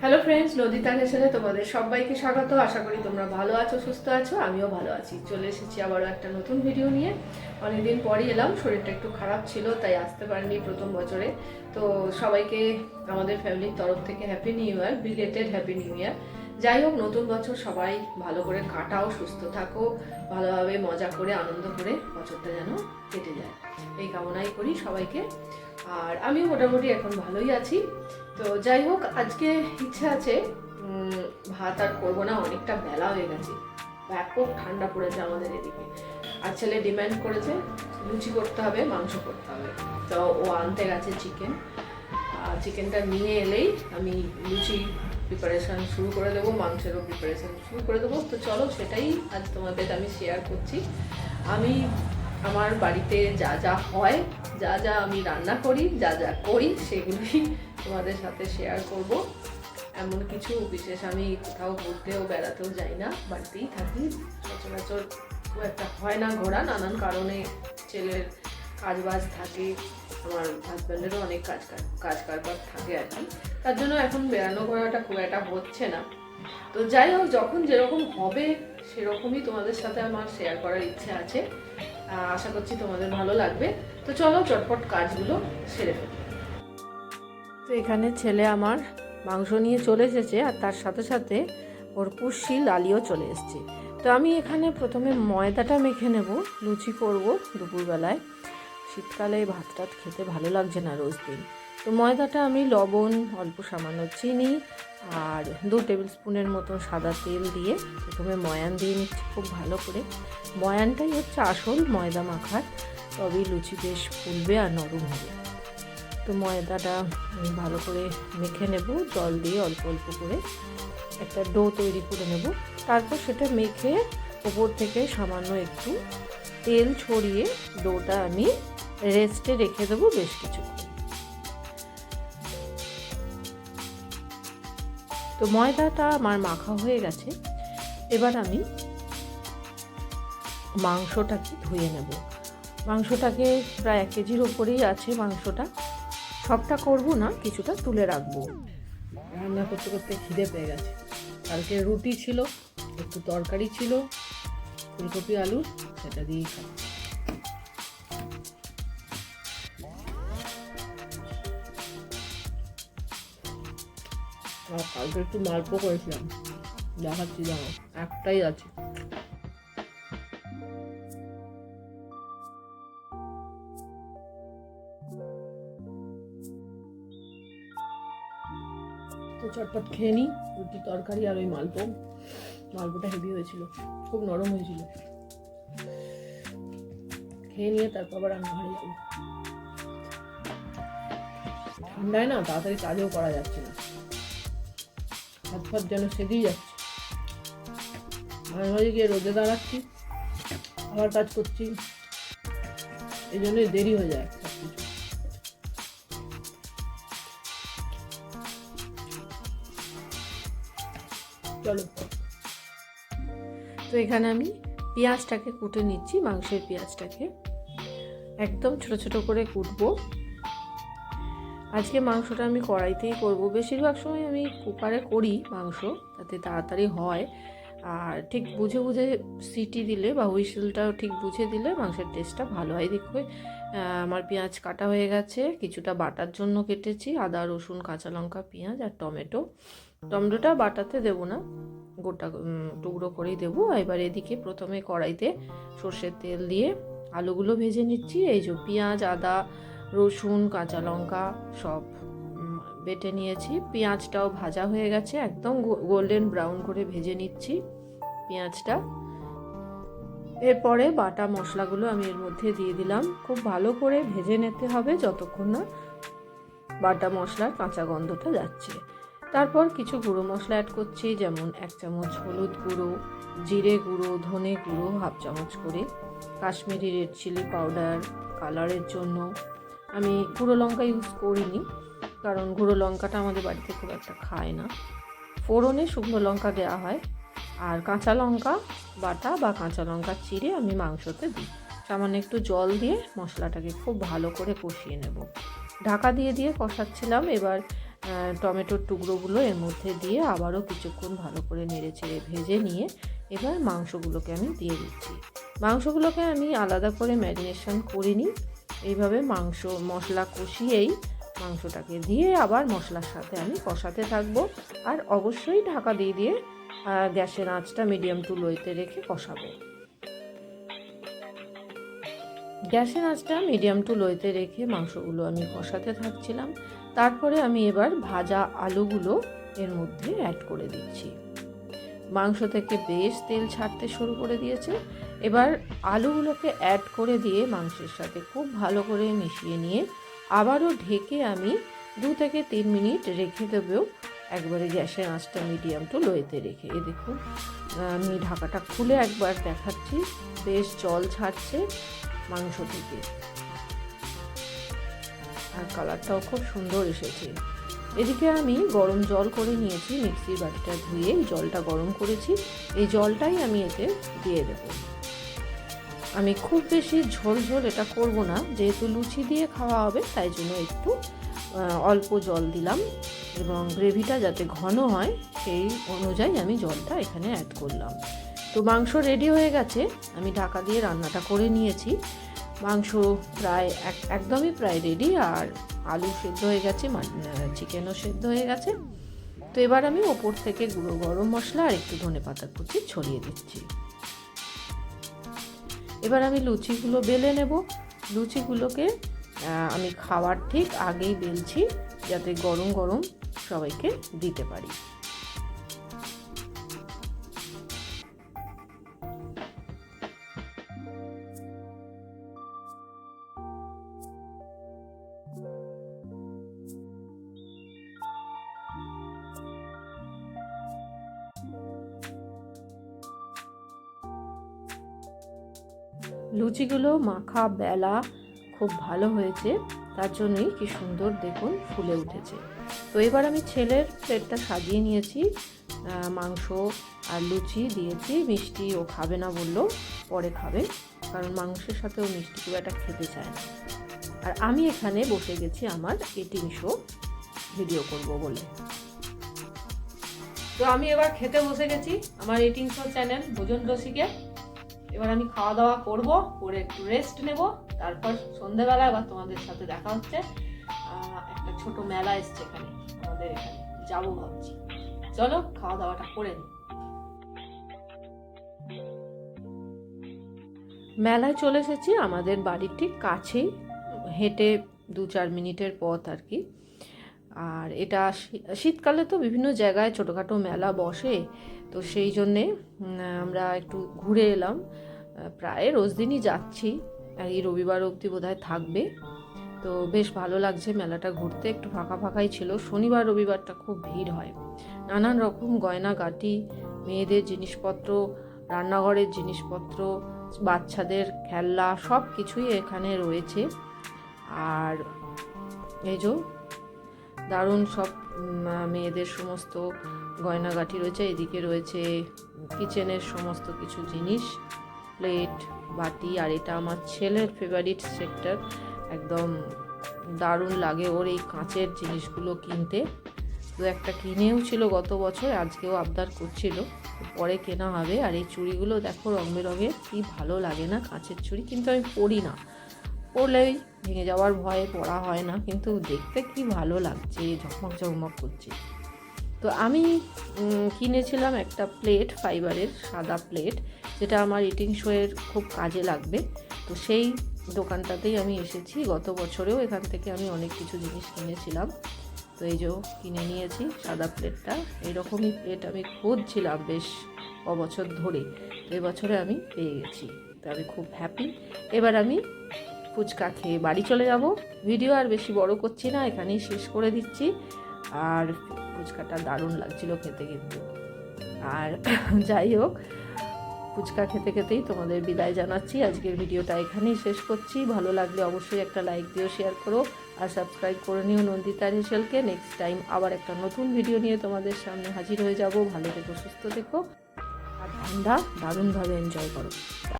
Hello friends লদিতার হেসেলে তোমাদের সবাইকে স্বাগত। আশা করি তোমরা ভালো আছো, সুস্থ আছো, আমিও ভালো আছি। চলে এসেছি আবারও একটা নতুন ভিডিও নিয়ে। অনেকদিন পরই এলাম, শরীরটা একটু খারাপ ছিল, তাই আসতে পারিনি প্রথম বছরে। তো সবাইকে আমাদের ফ্যামিলির তরফ থেকে happy new year belated happy new year যাই হোক, নতুন বছর সবাই ভালো করে কাটাও, সুস্থ থাকো, ভালোভাবে মজা করে, আনন্দ করে বছরটা যেন কেটে যায়। এই কামনাই করি সবাইকে। আর আমিও মোটামুটি এখন ভালোই আছি। তো যাই হোক, আজকে ইচ্ছা আছে ভাত আর করব না, অনেকটা বেলা হয়ে গেছে। ব্যাপক ঠান্ডা পড়েছে আমাদের এদিকে। আর ছেলে ডিমান্ড করেছে, লুচি করতে হবে, মাংস করতে হবে। তো ও আনতে গেছে চিকেন চিকেনটা নিয়ে এলেই আমি লুচি প্রিপারেশন শুরু করে দেবো, মাংসেরও প্রিপারেশন শুরু করে দেবো। তো চলো, সেটাই আজ তোমাদের আমি শেয়ার করছি। আমি আমার বাড়িতে যা যা হয়, যা যা আমি রান্না করি, যা যা করি সেগুলি তোমাদের সাথে শেয়ার করব। এমন কিছু বিশেষ আমি কোথাও ঘুরতেও বেড়াতেও যাই না, বাড়িতেই থাকি। সচরাচর খুব একটা হয় না ঘোরা, নানান কারণে ছেলের কাজ বাজ থাকে, আমার হাজব্যান্ডেরও অনেক কাজ কাজ কারবার থাকে আর কি। তার জন্য এখন বেড়ানো ঘোরাটা খুব একটা হচ্ছে না। তো যাই হোক, যখন যেরকম হবে, সেরকমই তোমাদের সাথে আমার শেয়ার করার ইচ্ছে আছে। আশা করছি তোমাদের ভালো লাগবে। তো চলো, চটপট কাজগুলো সেরে ফেলি। তো এখানে ছেলে আমার মাংস নিয়ে চলে এসেছে আর তার সাথে সাথে ওর পুষি লালিও চলে এসেছে। তো আমি এখানে প্রথমে ময়দাটা মেখে নেব, লুচি করব দুপুরবেলায়। শীতকালে ভাত টাত খেতে ভালো লাগছে না রোজ দিন। তো ময়দাটা আমি লবণ, অল্প সামান্য চিনি আর দু টেবিল স্পুনের মতো সাদা তেল দিয়ে প্রথমে ময়ান দিয়ে নিচ্ছি খুব ভালো করে। ময়ানটাই হচ্ছে আসল ময়দা মাখার, তবেই লুচি বেশ ফুলবে আর নরম হবে। তো ময়দাটা ভালো করে মেখে নেব, জল দিয়ে অল্প অল্প করে একটা ডো তৈরি করে নেব। তারপর সেটা মেখে ওপর থেকে সামান্য একটু তেল ছড়িয়ে ডোটা আমি রেস্টে রেখে দেবো বেশ কিছুক্ষণ। তো ময়দাটা আমার মাখা হয়ে গেছে। এবার আমি মাংসটাকে ধুয়ে নেব। মাংসটাকে প্রায় এক কেজির ওপরেই আছে মাংসটা। সবটা করব না, কিছুটা তুলে রাখব। রান্না করতে করতে খিদে পেয়ে গেছে। কালকে রুটি ছিল, একটু তরকারি ছিল, ফুলকপি, আলু, সেটা দিয়েই খাব। কালকে একটু মালপো করেছিলাম। দেখাচ্ছি, জানো, একটাই আছে। তো চটপট খেয়ে নিই রুটি তরকারি আর ওই মালপো। মালপোটা হেভি হয়েছিল, খুব নরম হয়েছিল। খেয়ে নিয়ে তারপর আবার রান্নাঘরে যাব। ঠান্ডায় না, তাড়াতাড়ি কাজও করা যাচ্ছে না। হাত যেন সেদিই যাচ্ছে। মাঝে মাঝে গিয়ে রোদে দাঁড়াচ্ছি, আবার কাজ করছি। এই জন্যই দেরি হয়ে যায় চলো। তো এখানে আমি পেঁয়াজটাকে কুটে নিচ্ছি, মাংসের পেঁয়াজটাকে। একদম ছোট ছোট করে কুটবো। আজকে মাংসটা আমি কড়াইতেই করব। বেশিরভাগ সময় আমি কুকারে করি মাংস তাতে তাড়াতাড়ি হয়। আর ঠিক বুঝে বুঝে সিটি দিলে বা হুইসেলটাও ঠিক বুঝে দিলে মাংসের টেস্টটা ভালো হয়। দেখো আহ, আমার পেঁয়াজ কাটা হয়ে গেছে কিছুটা বাটার জন্য কেটেছি আদা রসুন কাঁচা লঙ্কা পেঁয়াজ আর টমেটো। টমেটোটা বাটাতে দেবো না গোটা টুকরো করেই দেবো। এবার এদিকে প্রথমে কড়াইতে সর্ষের তেল দিয়ে আলুগুলো ভেজে নিচ্ছি। এই যে পেঁয়াজ আদা রসুন, কাঁচা লঙ্কা সব বেটে নিয়েছি। পেঁয়াজটাও ভাজা হয়ে গেছে, একদম গোল্ডেন ব্রাউন করে ভেজে নিচ্ছি পেঁয়াজটা। এরপরে বাটা মশলাগুলো আমি এর মধ্যে দিয়ে দিলাম। খুব ভালো করে ভেজে নিতে হবে যতক্ষণ না বাটা মশলার কাঁচা গন্ধটা যাচ্ছে। তারপর কিছু গুঁড়ো মশলা অ্যাড করছি, যেমন এক চামচ হলুদ গুঁড়ো, জিরে গুঁড়ো, ধনে গুঁড়ো, হাফ চামচ করে কাশ্মীরি রেড চিলি পাউডার কালারের জন্য। আমি গুঁড়ো লঙ্কা ইউজ করিনি, কারণ গুঁড়ো লঙ্কাটা আমাদের বাড়িতে খুব একটা খায় না। ফোড়নে শুকনো লঙ্কা দেওয়া হয়, আর কাঁচা লঙ্কা বাটা বা কাঁচা লঙ্কা চিড়ে আমি মাংসতে দিই। সামান্য একটু জল দিয়ে মশলাটাকে খুব ভালো করে কষিয়ে নেব। ঢাকা দিয়ে দিয়ে কষাচ্ছিলাম, এবার টমেটোর টুকরোগুলো এর মধ্যে দিয়ে আবারও কিছুক্ষণ ভালো করে নেড়ে চেড়ে ভেজে নিয়ে এবার মাংসগুলোকে আমি দিয়ে দিচ্ছি। মাংসগুলোকে আমি আলাদা করে ম্যারিনেশন করিনি এইভাবে মাংস, মশলা কষিয়েই মাংসটাকে দিয়ে আবার মশলার সাথে আমি কষাতে থাকব। আর অবশ্যই ঢাকা দিয়ে দিয়ে গ্যাসের আঁচটা মিডিয়াম টু লোতে রেখে কষাবো। গ্যাসের আঁচটা মিডিয়াম টু লোতে রেখে মাংসগুলো আমি কষাতে থাকছিলাম। তারপরে আমি এবার ভাজা আলুগুলো এর মধ্যে অ্যাড করে দিচ্ছি। মাংস থেকে বেশ তেল ছাড়তে শুরু করে দিয়েছে। এবার আলুগুলোকে অ্যাড করে দিয়ে মাংসের সাথে খুব ভালো করে মিশিয়ে নিয়ে আবারও ঢেকে আমি দু থেকে তিন মিনিট রেখে দেবেও একবারে গ্যাসের আঁচটা মিডিয়াম টু লোয়েতে রেখে। এ দেখুন, আমি ঢাকাটা খুলে একবার দেখাচ্ছি। বেশ জল ছাড়ছে মাংস থেকে। আর কালারটাও খুব সুন্দর এসেছে। এদিকে আমি গরম জল করে নিয়েছি মিক্সির বাটিটা ধুয়ে জলটা গরম করেছি। এই জলটাই আমি এতে দিয়ে দেব। আমি খুব বেশি ঝোল ঝোল এটা করব না, যেহেতু লুচি দিয়ে খাওয়া হবে, তাই জন্য একটু অল্প জল দিলাম এবং গ্রেভিটা যাতে ঘন হয়, সেই অনুযায়ী আমি জলটা এখানে অ্যাড করলাম। তো মাংস রেডি হয়ে গেছে, আমি ঢাকা দিয়ে রান্নাটা করে নিয়েছি। মাংস প্রায় এক, একদমই প্রায় রেডি আর আলু সেদ্ধ হয়ে গেছে চিকেনও সেদ্ধ হয়ে গেছে। তো এবার আমি ওপর থেকে গুঁড়ো গরম মশলা আর একটু ধনে পাতা কুচি ছড়িয়ে দিচ্ছি। এবার আমি লুচিগুলো বেলে নেব। লুচিগুলোকে আমি খাওয়ার ঠিক আগেই বেলছি যাতে গরম গরম সবাইকে দিতে পারি। লুচিগুলো মাখা বেলা খুব ভালো হয়েছে। তার জন্যই কি সুন্দর দেখুন ফুলে উঠেছে। তো এবার আমি ছেলের প্লেটটা সাজিয়ে নিয়েছি। মাংস আর লুচি দিয়েছি। মিষ্টি ও খাবে না বলল, পরে খাবে। কারণ মাংসের সাথে ও মিষ্টি খুব একটা খেতে চায় না। আর আমি এখানে বসে গেছি আমার এটিং শো ভিডিও করব বলে। তো আমি এবার খেতে বসে গেছি আমার এটিং শো চ্যানেল ভোজন রসিকে এবার আমি খাওয়া দাওয়া করব, করে একটু রেস্ট নেব, তারপর সন্ধেবেলা আবার তোমাদের সাথে দেখা হচ্ছে। একটা ছোট মেলা এসছে এখানে, আমাদের এখানে, যাব ভাবছি। চলো, খাওয়া দাওয়াটা করে নিই মেলায় চলে এসেছি, আমাদের বাড়ির ঠিক কাছেই, হেঁটে দু চার মিনিটের পথ আর কি। আর এটা শীতকালে তো বিভিন্ন জায়গায় ছোটোখাটো মেলা বসে, তো সেই জন্যে আমরা একটু ঘুরে এলাম। প্রায় রোজ দিনই যাচ্ছি। এই রবিবার অবধি বোধহয় থাকবে। তো বেশ ভালো লাগছে মেলাটা ঘুরতে। একটু ফাঁকা ফাঁকাই ছিল। শনিবার, রবিবারটা খুব ভিড় হয়। নানান রকম গয়না গাটি মেয়েদের জিনিসপত্র, রান্নাঘরের জিনিসপত্র, বাচ্চাদের খেলনা সব কিছুই এখানে রয়েছে। আর এই যে দারুণ সব মেয়েদের সমস্ত গয়নাগাটি রয়েছে। এদিকে রয়েছে কিচেনের সমস্ত কিছু জিনিস। প্লেট, বাটি, আর এটা আমার ছেলের ফেভারিট সেক্টর একদম দারুণ লাগে ওর এই কাঁচের জিনিসগুলো কিনতে। তো একটা কিনেও ছিল গত বছর, আজকেও আবদার করছিল। পরে কেনা হবে, আর এই চুড়িগুলো দেখো রং বেরঙের কী ভালো লাগে না কাঁচের চুড়ি, কিন্তু আমি পরি না। পরলেই ভেঙে যাওয়ার ভয়ে পড়া হয় না, কিন্তু দেখতে কি ভালো লাগছে, ঝকমক ঝকমক করছে। তো আমি কিনেছিলাম একটা প্লেট, ফাইবারের সাদা প্লেট, যেটা আমার ইটিং শোয়ের খুব কাজে লাগবে। তো সেই দোকানটাতেই আমি এসেছি। গত বছরেও এখান থেকে আমি অনেক কিছু জিনিস কিনেছিলাম। তো এই যে কিনে নিয়েছি সাদা প্লেটটা। এইরকমই প্লেট আমি খুঁজছিলাম বেশ বছর ধরে। তো এবছরে আমি পেয়ে গেছি। তো আমি খুব হ্যাপি এবার আমি ফুচকা খেয়ে বাড়ি চলে যাব। ভিডিও আর বেশি বড় করছি না, এখানেই শেষ করে দিচ্ছি। আর ফুচকাটা দারুণ লাগছিল খেতে কিন্তু। আর যাই হোক, ফুচকা খেতে খেতেই তোমাদের বিদায় জানাচ্ছি। আজকের ভিডিওটা এখানেই শেষ করছি। ভালো লাগলে অবশ্যই একটা লাইক দিও শেয়ার করো, আর সাবস্ক্রাইব করে নিও নন্দিতা হেসেলকে নেক্সট টাইম আবার একটা নতুন ভিডিও নিয়ে তোমাদের সামনে হাজির হয়ে যাব। ভালো থেকো, সুস্থ থেকো, আর ঠান্ডা দারুণভাবে এনজয় করো।